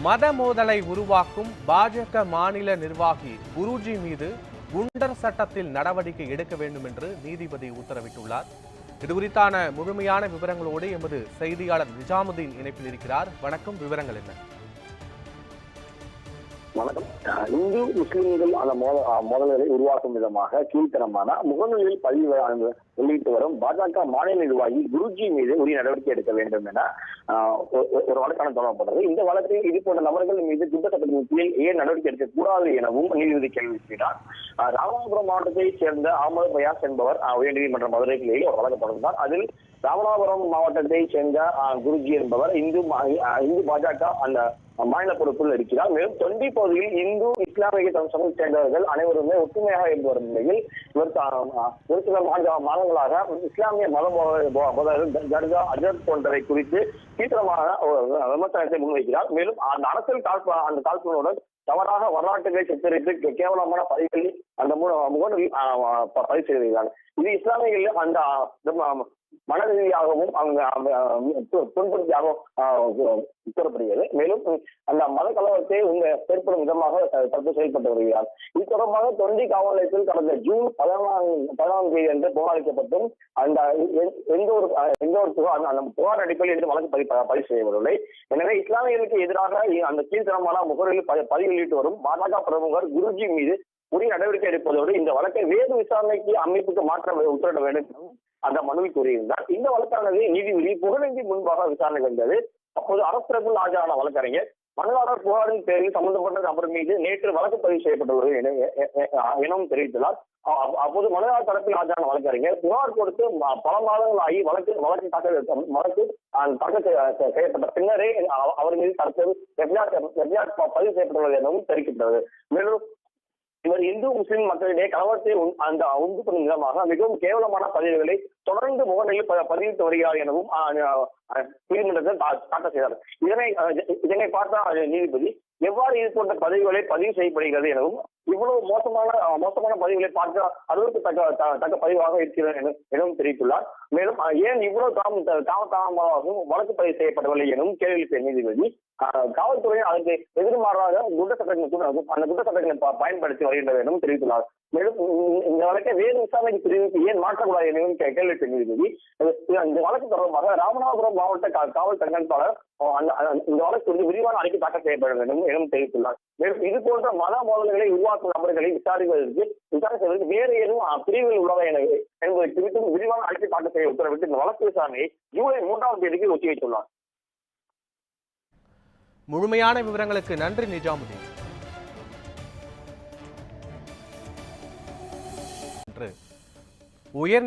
மத மோதலை உருவாக்கும் பாஜக மாநில நிர்வாகி குருஜி மீது குண்டர் சட்டத்தில் நடவடிக்கை எடுக்க வேண்டும் என்று நீதிபதி உத்தரவிட்டுள்ளார். இது குறித்தான முழுமையான விவரங்களோடு எமது செய்தியாளர் நிஜாமுதீன் இணைப்பில் இருக்கிறார். வணக்கம். விவரங்கள் என்ன? வணக்கம். இந்து முஸ்லிம்கள் அந்த மோத மோதல்களை உருவாக்கும் விதமாக கீழ்த்தனமான முகநூலில் பதிவு வெளியிட்டு வரும் பாஜக மாநில நிர்வாகி குருஜி மீது உரிய நடவடிக்கை எடுக்க வேண்டும் என ஒரு வழக்கான தொடரப்பட்டது. இந்த வழக்கில் இது போன்ற நபர்கள் மீது குற்றச்சட்டத்தின் கீழ் ஏன் நடவடிக்கை எடுக்கக்கூடாது எனவும் நீதிபதி கேள்வி எழுப்பினார். ராமநாதபுரம் மாவட்டத்தைச் சேர்ந்த அகமது பயாஸ் என்பவர் உயர்நீதிமன்ற மதுரை கிளையில் ஒரு வழக்கு தொடர்ந்தார். அதில் ராமநாதபுரம் மாவட்டத்தைச் சேர்ந்த குருஜி என்பவர் இந்து மா- இந்து பாஜக அந்த மாநில பொறுப்பில் இருக்கிறார் மேலும் தொண்டி பகுதியில் இந்து இஸ்லாமிய சமூகத்தை சேர்ந்தவர்கள் அனைவருமே ஒற்றுமையாக இருந்து வரும் நிலையில் இவர் ஒரு சில மாதங்களாக இஸ்லாமிய மத போத- தர்கா அஜர் போன்றவை குறித்து தீவிரமாக விமர்சனத்தை முன்வைக்கிறார். மேலும் அந்த அரசியல் காழ்ப்பு அந்த காழ்ப்புகளுடன் தவறாக வரலாற்றுகளை சித்தரித்து கேவலமான பதிவுகளில் அந்த மு- முகநூலில் பதிவு செய்திருக்கிறார். இது இஸ்லாமியர்கள் அந்த மன ரீதியாகவும் அவங்க துன்புறுத்தியாகவும் அஹ், கூறப்படுகிறது. மேலும் அந்த மத கலவரத்தை உங்க ஏற்படும் விதமாக தடுத்து செயல்பட்டு வருகிறார் இது தொடர்பாக தொண்டி காவல் நிலையத்தில் கடந்த ஜூன் பதினாலாம் பதினாலாம் தேதி அன்று புகாரளிக்கப்பட்டும் அந்த எந்த ஒரு எந்த ஒரு புகார் அந்த- புகார் அடிப்படையில் எந்த வழக்கு பதிவு பதிவு செய்யப்படவில்லை எனவே இஸ்லாமியர்களுக்கு எதிராக அந்த கீழ்த்தனமான முகவரில் பதிவு வெளியிட்டு வரும் பாஜக பிரமுகர் குருஜி மீது உரிய நடவடிக்கை எடுப்பதோடு இந்த வழக்கை வேறு விசாரணைக்கு அமைப்புக்கு மாற்ற உத்தரவிட வேண்டும் அந்த மனுவில் கூறியிருந்தார். இந்த வழக்கானது நீதிபதி புகழேந்தி முன்பாக விசாரணை வந்தது அப்போது அரசு தரப்பில் ஆஜரான வழக்கறிஞர் மனுதாரர் புகாரின் பேரில் சம்பந்தப்பட்ட நபர் மீது நேற்று வழக்கு பதிவு செய்யப்பட்டுள்ளது என- இனம் எனவும் தெரிவித்துள்ளார் அப்போது மனுதாரர் தரப்பில் ஆஜரான வழக்கறிஞர் புகார் கொடுத்து பல மாதங்கள் ஆகி வழக்கு வழக்கு தாக்கல் வழக்கு தாக்கல் செய்யப்பட்ட பின்னரே அவர் மீது தற்போது பதிவு செய்யப்பட்டுள்ளது எனவும் தெரிவிக்கப்பட்டது மேலும் இவர் இந்து முஸ்லிம் மக்களிடையே கலவரத்தை உண்- அந்த உண்டு பண்ணும் விதமாக மிகவும் கேவலமான பதிவுகளை தொடர்ந்து முகநிலையில் பதிவிட்டு வருகிறார் எனவும் நீதிமன்றத்தில் தாக்கல் செய்தார். இதனை இதனை பார்த்த நீதிபதி எவ்வாறு இது போன்ற பதிவுகளை பதிவு செய்யப்படுகிறது எனவும் இவ்வளவு மோசமான மோசமான பதிவுகளை பார்க்க அளவுக்கு தக்க தக்க பதிவாக இருக்கிறது என- எனவும் தெரிவித்துள்ளார். மேலும் ஏன் இவ்வளவு தாம தாம தாமதமாகவும் வழக்கு பதிவு செய்யப்படவில்லை எனவும் கேள்வி நீதிபதி காவல்துறையின் அதற்கு எதிர்மாறாக குண்ட சட்டங்களை அந்த குண்ட சட்டங்களை பயன்படுத்தி வருகின்றது எனவும் தெரிவித்துள்ளார். மேலும் இந்த- வழக்கை வேறு விசாரணை பிரிவுக்கு ஏன் மாற்றக்கூடாது எனவும் கே- கேள்வி எழுப்பிய நீதிபதி இந்த வழக்கு தொடர்பாக ராமநாதபுரம் மாவட்ட காவல் கண்காணிப்பாளர் இந்த வழக்கு வந்து விரிவான அறிக்கை தாக்கல் செய்யப்பட வேண்டும் எனவும் தெரிவித்துள்ளார். மேலும் இது போன்ற மத மோதல்களை உருவாக்கும் நபர்களை விசாரிப்பதற்கு விசாரிப்பதற்கு வேறு எதுவும் அஹ், பிரிவுகள் உள்ளதா எனவே என்பதை குறித்து விரிவான அறிக்கை தாக்கல் செய்ய உத்தரவிட்டு இந்த வழக்கு விசாரணையை ஜூலை மூன்றாம் தேதிக்கு ஒத்திவைத்துள்ளார். முழுமையான விவரங்களுக்கு நன்றி நிஜாமுதீன். என்று உயர்